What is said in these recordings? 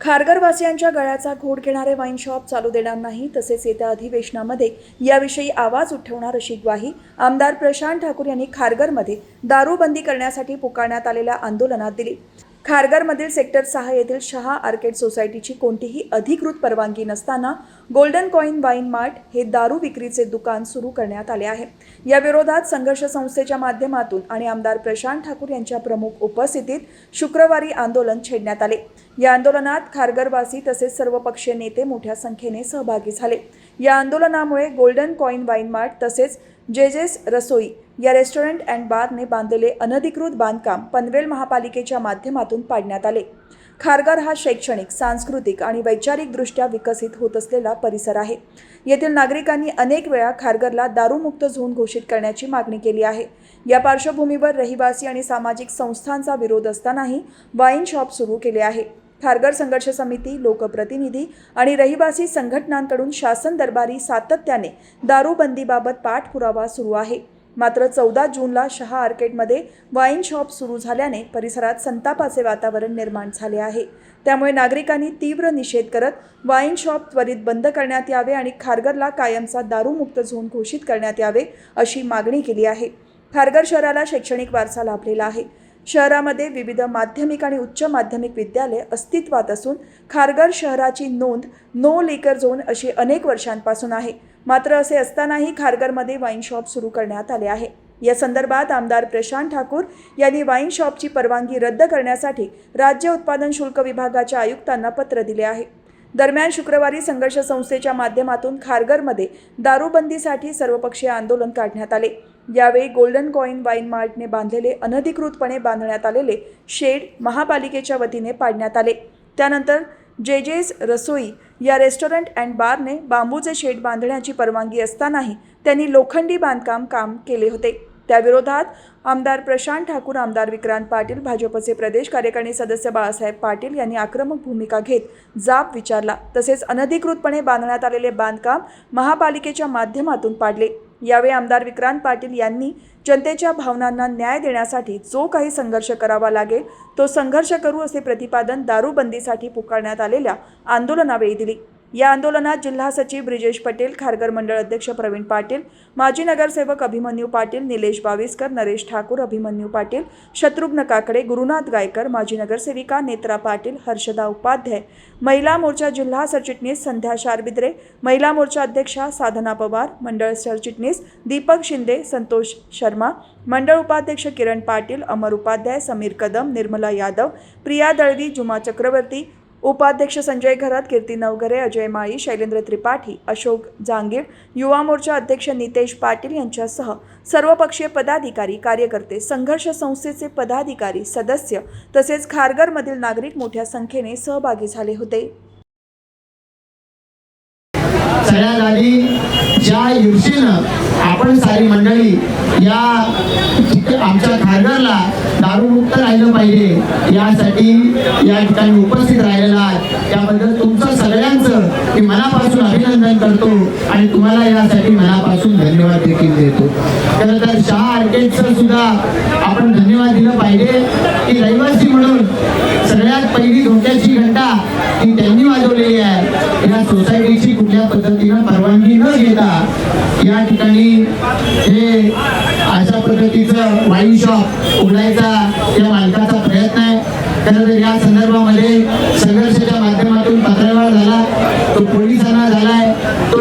खारघरवासियांच्या गळ्याचा घोट घेणारे वाईन शॉप चालू देणार नाही तसेच येत्या अधिवेशनामध्ये याविषयी आवाज उठवणार अशी ग्वाही आमदार प्रशांत ठाकूर यांनी खारघरमध्ये दारूबंदी करण्यासाठी पुकारण्यात आलेल्या आंदोलनात दिली. खारघरमधील सेक्टर सहा येथील शहा आर्केड सोसायटीची कोणतीही अधिकृत परवानगी नसताना गोल्डन कॉईन वाईन मार्ट हे दारू विक्रीचे दुकान सुरू करण्यात आले आहे. या विरोधात संघर्ष संस्थेच्या माध्यमातून आणि आमदार प्रशांत ठाकूर यांच्या प्रमुख उपस्थितीत शुक्रवारी आंदोलन छेडण्यात आले. या आंदोलनात खारघरवासी तसेच सर्वपक्षीय नेते मोठ्या संख्येने सहभागी झाले. या आंदोलनामुळे गोल्डन कॉईन वाईन मार्ट तसेच जेजेस रसोई या रेस्टॉरंट अँड बारने बांधलेले अनधिकृत बांधकाम पनवेल महापालिकेच्या माध्यमातून पाडण्यात आले. खारघर हा शैक्षणिक सांस्कृतिक आणि वैचारिकदृष्ट्या विकसित होत असलेला परिसर आहे. येथील नागरिकांनी अनेक वेळा खारघरला दारूमुक्त झोन घोषित करण्याची मागणी केली आहे. या पार्श्वभूमीवर रहिवासी आणि सामाजिक संस्थांचा विरोध असतानाही वाईन शॉप सुरू केले आहे. खारघर संघर्ष समिती लोकप्रतिनिधी आणि रहिवासी संघटनांकडून शासन दरबारी सातत्याने दारूबंदीबाबत पाठपुरावा सुरू आहे. मात्र चौदा जूनला शहा आर्केडमध्ये वाईन शॉप सुरू झाल्याने परिसरात संतापाचे वातावरण निर्माण झाले आहे. त्यामुळे नागरिकांनी तीव्र निषेध करत वाईन शॉप त्वरित बंद करण्यात यावे आणि खारघरला कायमचा दारूमुक्त झोन घोषित करण्यात यावे अशी मागणी केली आहे. खारघर शहराला शैक्षणिक वारसा लाभलेला आहे. शहरामध्ये विविध माध्यमिक आणि उच्च माध्यमिक विद्यालय अस्तित्वात असून खारघर शहराची नोंद नो लेकर झोन अशी अनेक वर्षांपासून आहे. मात्र असे असतानाही खारघरमध्ये वाईन शॉप सुरू करण्यात आले आहे. या संदर्भात आमदार प्रशांत ठाकूर यांनी वाईन शॉपची परवानगी रद्द करण्यासाठी राज्य उत्पादन शुल्क विभागाच्या आयुक्तांना पत्र दिले आहे. दरम्यान शुक्रवारी संघर्ष संस्थेच्या माध्यमातून खारघरमध्ये दारूबंदीसाठी सर्वपक्षीय आंदोलन काढण्यात आले. यावेळी गोल्डन कॉईन वाईन मार्टने बांधलेले अनधिकृतपणे बांधण्यात आलेले शेड महापालिकेच्या वतीने पाडण्यात आले. त्यानंतर जेजेस रसोई या रेस्टॉरंट अँड बारने बांबूचे शेड बांधण्याची परवानगी असतानाही त्यांनी लोखंडी बांधकाम काम केले होते. त्याविरोधात आमदार प्रशांत ठाकूर आमदार विक्रांत पाटील भाजपचे प्रदेश कार्यकारिणी सदस्य बाळासाहेब पाटील यांनी आक्रमक भूमिका घेत जाब विचारला. तसेच अनधिकृतपणे बांधण्यात आलेले बांधकाम महापालिकेच्या माध्यमातून पाडले. यावेळी आमदार विक्रांत पाटील यांनी जनतेच्या भावनांना न्याय देण्यासाठी जो काही संघर्ष करावा लागेल तो संघर्ष करू असे प्रतिपादन दारूबंदीसाठी पुकारण्यात आलेल्या आंदोलनावेळी दिली. या आंदोलनात जिल्हा सचिव ब्रिजेश पटेल खारघर मंडळ अध्यक्ष प्रवीण पाटील माजी नगरसेवक अभिमन्यू पाटील निलेश बाविस्कर नरेश ठाकूर अभिमन्यू पाटील शत्रुघ्न काकडे गुरुनाथ गायकर माजी नगरसेविका नेत्रा पाटील हर्षदा उपाध्याय महिला मोर्चा जिल्हा सरचिटणीस संध्या शारबिद्रे महिला मोर्चा अध्यक्षा साधना पवार मंडळ सरचिटणीस दीपक शिंदे संतोष शर्मा मंडळ उपाध्यक्ष किरण पाटील अमर उपाध्याय समीर कदम निर्मला यादव प्रिया दळवी जुमा चक्रवर्ती उपाध्यक्ष संजय घरात कीर्ती नवघरे अजय माळी शैलेंद्र त्रिपाठी अशोक जांगीर युवा मोर्चा अध्यक्ष नितेश पाटील यांच्यासह सर्वपक्षीय पदाधिकारी कार्यकर्ते संघर्ष संस्थेचे पदाधिकारी सदस्य तसेच खारघरमधील नागरिक मोठ्या संख्येने सहभागी झाले होते. सगळ्यात आधी ज्या ईर्षेनं आपण सारी मंडळी या आमच्या खारघरला दारूमुक्त राहिलं पाहिजे. यासाठी या ठिकाणी उपस्थित राहिलेला आहात. त्याबद्दल तुमचं सगळ्यांचं मी मनापासून अभिनंदन करतो आणि तुम्हाला यासाठी मनापासून धन्यवाद देखील देतो. खरं तर शहा आर्केडचं सुद्धा आपण धन्यवाद दिलं पाहिजे. की रहिवासी म्हणून सगळ्यात पहिली धोक्याची घंटा ती त्यांनी वाजवलेली आहे. या सोसायटीची कुठल्या पद्धतीनं परवानगी न घेता या ठिकाणी हे अशा पद्धतीचं वाईन शॉप उघडायचा या मालकाचा प्रयत्न आहे. खरं तर या संदर्भामध्ये संघर्षाच्या माध्यमातून पत्रव्यवहार झाला तो पोलिसांना झालाय तो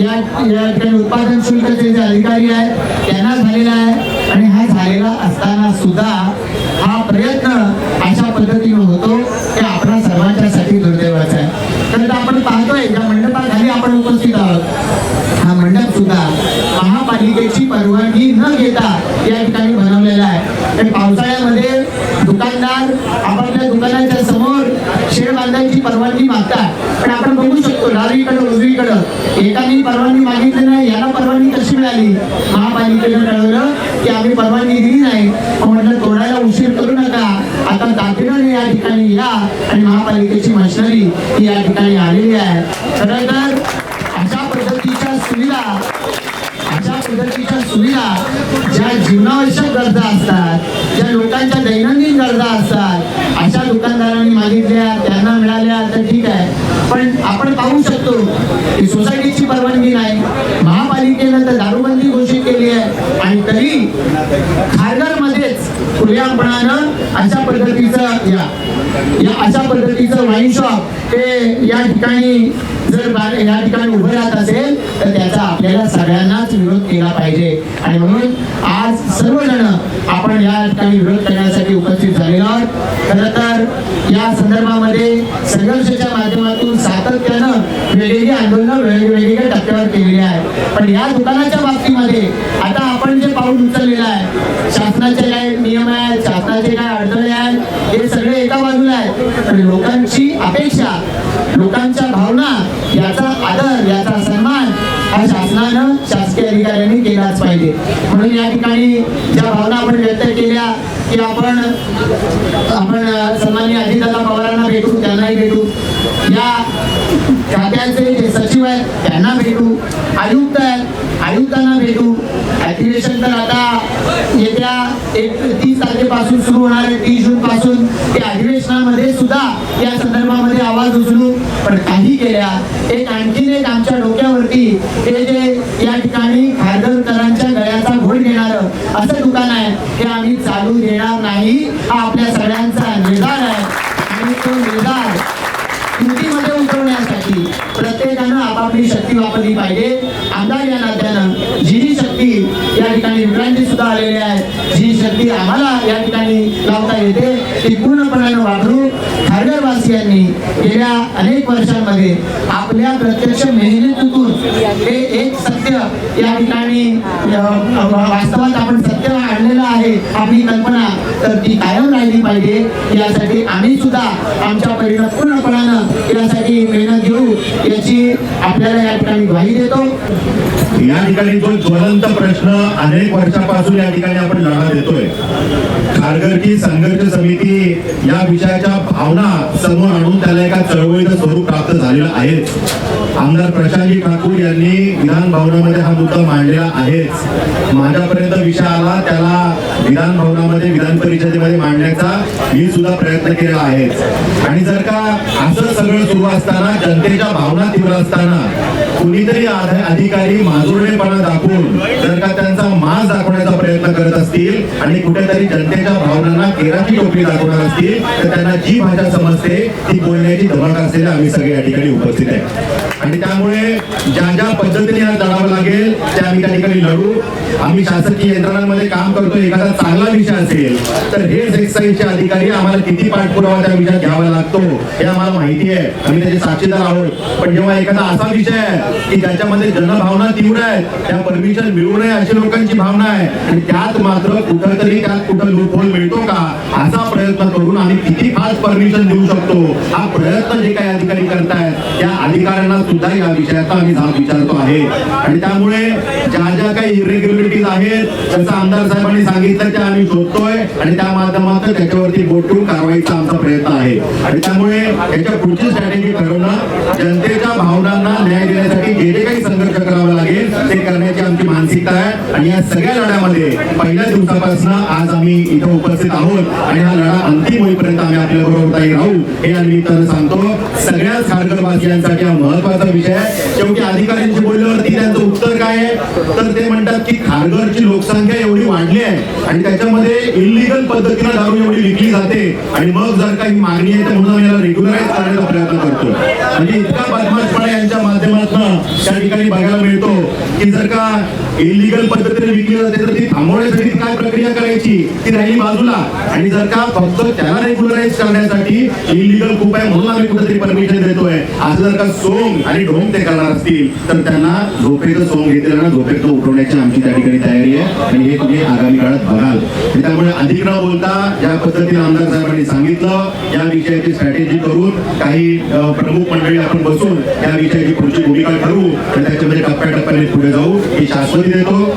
या या ठिकाणी उत्पादन शुल्काचे जे अधिकारी आहेत त्यांना झालेला आहे. आणि हा झालेला असताना सुद्धा हा प्रयत्न अशा पद्धतीनं होतो की आपल्या सर्वांच्यासाठी दुर्दैवाचा आहे तर आपण पाहतोय ज्या मंडपाखाली आपण उपस्थित आहोत हा मंडप सुद्धा महापालिकेची परवानगी न घेता या ठिकाणी बनवलेला आहे तर पावसाळ्यामध्ये दुकानदार आपापल्या दुकानाच्या समोर शेड परवानगी मागतात. पण आपण बघू शकतो डावीकडं उजवीकडं. एकाने परवानगी मागितली नाही याला परवानगी कशी मिळाली? महापालिकेनं कळवलं की आम्ही परवानगी दिली नाही. मग म्हटलं तोडायला उशीर करू नका. आता तातडीनं या ठिकाणी या आणि महापालिकेची मशिनरी ही या ठिकाणी आलेली आहे. खरं तर अशा पद्धतीच्या सुविधा अशा पद्धतीच्या सुविधा जीवनावश्यक गरजा असतात ज्या लोकांच्या दैनंदिन गरजा असतात अशा दुकानदारांनी मागितल्या त्यांना मिळाल्या तर ठीक आहे. पण आपण पाहू शकतो की सोसायटीची परवानगी नाही. महापालिकेनं तर दारूबंदी घोषित केली आहे. आणि तरी खुल्यापणानं अशा पद्धतीचं या. या अशा पद्धतीचं वाईन शॉप हे या ठिकाणी जर या ठिकाणी उभं राहत असेल तर त्याचा आपल्याला सगळ्यांनाच विरोध केला पाहिजे. आणि म्हणून आज सर्वजण आपण या ठिकाणी विरोध करण्यासाठी उपस्थित झालेलो आहोत. खरं तर या संदर्भामध्ये संघर्षाच्या माध्यमातून सातत्यानं वेगवेगळी आंदोलनं वेगवेगळ्या टप्प्यावर केलेली आहेत. पण या दुकानाच्या बाबतीमध्ये आता आपण जे पाऊल उचललेलं आहे शासनाच्या काय नियम आहेत शासनाचे काय अडथळे आहेत हे सगळे एका बाजूला आहेत. पण लोकांची अपेक्षा लोकांच्या भावना याचा आदर याचा सन्मान हा शासनानं शासकीय अधिकाऱ्यांनी केलाच पाहिजे. म्हणून या ठिकाणी ज्या भावना आपण व्यक्त केल्या की आपण आपण अ, सन्माननीय अजितदादा पवारांना भेटू त्यांनाही भेटू. या खात्याचे जे सचिव आहेत त्यांना भेटू. आयुक्त आहेत आयुक्तांना भेटू. अधिवेशन तर आता येत्या एक तीस तारखेपासून सुरू होणार तीस जून पासून. ते अधिवेशनामध्ये सुद्धा या संदर्भामध्ये आवाज उचलू. पण काही केल्या एक आणखीन एक आमच्या डोक्यावरती हे जे या ठिकाणी खारघरकरांच्या गळ्याचा घोड घेणारं असं दुकान आहे हे आम्ही चालू देणार नाही हा आपल्या सगळ्यांचा निर्धार आहे आणि तो निर्धार कृतीमध्ये उतरवण्यासाठी प्रत्येकानं आपापली शक्ती वापरली पाहिजे आमदार या नात्यानं जी जी शक्ती या ठिकाणी विक्रांती सुद्धा आलेली आहे. जी शक्ती आम्हाला या ठिकाणी लावता येते ती पूर्णपणे वापरू खारघरवासियांनी गेल्या अनेक वर्षांमध्ये आपल्या प्रत्यक्ष मेहनतीतून हे एक सत्य या ठिकाणी वास्तवात आपण सत्य आणलेलं आहे आपली कल्पना तर ती कायम राहिली पाहिजे. यासाठी आम्ही सुद्धा आमच्या परिणाम पूर्णपणानं यासाठी मेहनत घेऊ याची आपल्याला या ठिकाणी ग्वाही देतो. या ठिकाणी जो ज्वलंत प्रश्न अनेक वर्षापासून या ठिकाणी आपण लढा देतोय. खारघरची संघर्ष समिती या विषयाच्या भावना समोर आणून त्याला एका चळवळीचं स्वरूप प्राप्त झालेलं आहे आमदार प्रशांतजी ठाकूर यांनी विधान भवनामध्ये हा मुद्दा मांडलेला आहे माझ्यापर्यंत विषय आला त्याला विधान भवनामध्ये विधान परिषदेमध्ये मांडण्याचा मी सुद्धा प्रयत्न केलेला आहे आणि जर का असं सगळं सुरू असताना जनतेच्या भावना तीव्र असताना कुणीतरी अधिकारी माजुरडेपणा दाखवून जर का त्यांचा मास दाखवण्याचा प्रयत्न करत असतील आणि कुठेतरी जनतेच्या भावनांना केराची टोपी दाखवणार असतील तर त्यांना जी भाषा समजते ती बोलण्याची धमक असलेले आम्ही सगळे या ठिकाणी उपस्थित आहे. आणि त्यामुळे ज्या ज्या पद्धतीने आज लढावं लागेल त्या आम्ही त्या ठिकाणी लढू. आम्ही शासकीय यंत्रणांमध्ये काम करतो एखादा चांगला विषय असेल तर हेच एक्साईजचे अधिकारी आम्हाला किती पाठपुरावा त्या विषयात घ्यावा लागतो हे आम्हाला माहिती आहे. आम्ही त्याचे साक्षीदार आहोत. पण जेव्हा एखादा असा विषय आहे की ज्याच्यामध्ये जनभावना तीव्र आहे त्या परमिशन मिळू नये अशी लोकांची भावना आहे आणि त्यात मात्र कुठंतरी त्यात कुठं लूपहोल मिळतो का असा प्रयत्न करून आम्ही किती फास्ट परमिशन देऊ शकतो? हा प्रयत्न जे काही अधिकारी करतायत त्या अधिकाऱ्यांना सुद्धा या विषयाचा आम्ही जाब विचारतो आहे. आणि त्यामुळे ज्या ज्या काही इरेग्युलरिटीज आहेत जसं आमदार साहेबांनी सांगितलं त्या आम्ही शोधतोय आणि त्या माध्यमातून त्याच्यावरती बोट कारवाईचा आमचा प्रयत्न आहे. आणि त्यामुळे याच्या पुढची स्ट्रॅटेजी ठरवणं जनतेच्या भावनांना न्याय देण्यासाठी जे जे काही संघर्ष करावा लागेल ते करण्याची आमची मानसिकता आहे. आणि या सगळ्या लढ्यामध्ये पहिल्या दिवसापासून आज आम्ही इथं उपस्थित आहोत. आणि हा लढा अंतिम होईपर्यंत आम्ही आपल्या बरोबर राहू हे या निमित्तानं सांगतो. सगळ्याच खारघरवासियांसाठी हा महत्त्वाचा महत्त्वाचा विषय आहे. शेवटी अधिकाऱ्यांशी बोलल्यावरती त्यांचं उत्तर काय आहे? तर ते म्हणतात की खारघरची लोकसंख्या एवढी वाढली आहे आणि त्याच्यामध्ये इलिगल पद्धतीनं दारू एवढी विकली जाते. आणि मग जर काही मागणी आहे तर म्हणून आम्ही याला रेग्युलराईज करण्याचा प्रयत्न करतो म्हणजे इतका बदमाशपणा यांच्या माध्यमातून त्या ठिकाणी बघायला मिळतो की जर का इलिगल पद्धती जर विकली जाते तर ती थांबवण्यासाठी काय प्रक्रिया करायची ती राहिली बाजूला. आणि जर का फक्त त्याला रेग्युलराईज करण्यासाठी इलिगल खूप आहे म्हणून आम्ही कुठेतरी परमिशन देतोय. असं जर का सोंग आणि ढोंग ते करणार असतील तर त्यांना झोपेचं सोंग घेतलेलं ना झोपेचं उठवण्याची आमची त्या ठिकाणी तयारी आहे. आणि हे तुम्ही आगामी काळात बघाल. त्यामुळे अधिक न बोलता ज्या पद्धतीने आमदार साहेबांनी सांगितलं या विषयाची स्ट्रॅटेजी करून काही प्रमुख मंडळी आपण बसून या विषयाची पुढची भूमिका ठरवू आणि त्याच्यामध्ये टप्प्याटप्प्याने पुढे जाऊ ही शाश्वती देतो.